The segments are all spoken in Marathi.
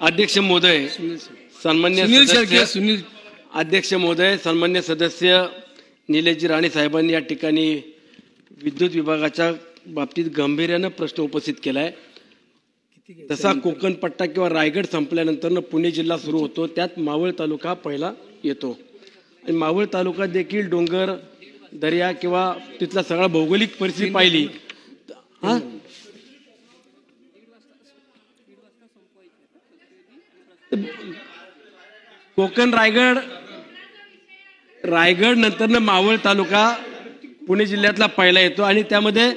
अध्यक्ष महोदय सन्मान्य सुनील अध्यक्ष महोदय सन्मान्य सदस्य निलेशजी राणे साहेबांनी या ठिकाणी विद्युत विभागाच्या बाबतीत गांभीर्यानं प्रश्न उपस्थित केलाय. तसा कोकण पट्टा किंवा रायगड संपल्यानंतर पुणे जिल्हा सुरू होतो. त्यात मावळ तालुका पहिला येतो. आणि मावळ तालुका देखील डोंगर दर्या किंवा तिथला सगळा भौगोलिक परिस्थिती पाहिली. हा? कोकण रायगड रायगड नंतरनं मावळ तालुका पुणे जिल्ह्यातला पहिला येतो. आणि त्यामध्ये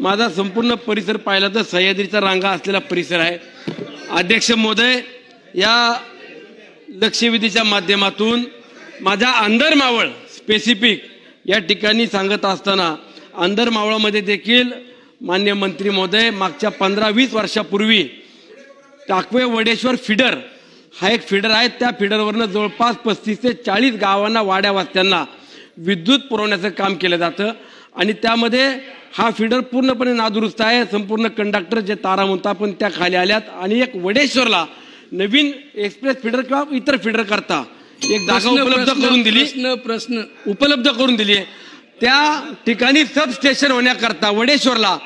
माझा संपूर्ण परिसर पाहिला तर सह्याद्रीचा रांगा असलेला परिसर आहे. अध्यक्ष महोदय या लक्षवेधीच्या माध्यमातून माझ्या अंधर मावळ स्पेसिफिक या ठिकाणी सांगत असताना अंधर मावळामध्ये देखील मान्य मंत्री महोदय मागच्या पंधरा वीस वर्षापूर्वी टाकवे वडेश्वर फिडर हा एक फिडर आहे. त्या फिडरवरनं जवळपास पस्तीस ते चाळीस गावांना वाड्या वस्त्यांना विद्युत पुरवण्याचं काम केलं जातं. आणि त्यामध्ये हा फिडर पूर्णपणे नादुरुस्त आहे. संपूर्ण कंडक्टर जे तारा म्हणतात पण त्या खाली आल्यात. आणि एक वडेश्वरला नवीन एक्सप्रेस फिडर किंवा इतर फिडर करता. एक जागा उपलब्ध करून दिली. प्रश्न प्रश्न. उपलब्ध करून दिली. आहे त्या ठिकाणी सब स्टेशन होण्याकरता वडेश्वरला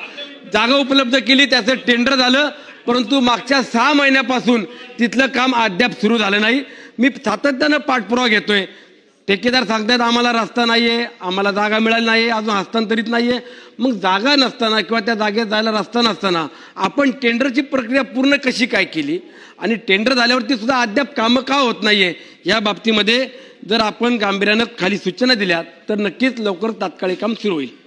जागा उपलब्ध केली. त्याचं टेंडर झालं. परंतु मागच्या सहा महिन्यापासून तिथलं काम अद्याप सुरू झालं नाही. मी सातत्यानं पाठपुरावा घेतोय. ठेकेदार सांगतायत आम्हाला रस्ता नाही आहे आम्हाला जागा मिळाली नाही अजून हस्तांतरित नाही आहे मग जागा नसताना किंवा त्या जागेत जायला रस्ता नसताना आपण टेंडरची प्रक्रिया पूर्ण कशी काय केली? आणि टेंडर झाल्यावरती सुद्धा अद्याप कामं का होत नाही आहे या बाबतीमध्ये जर आपण गांभीर्यानं खाली सूचना दिल्या तर नक्कीच लवकर तात्काळी काम सुरू होईल.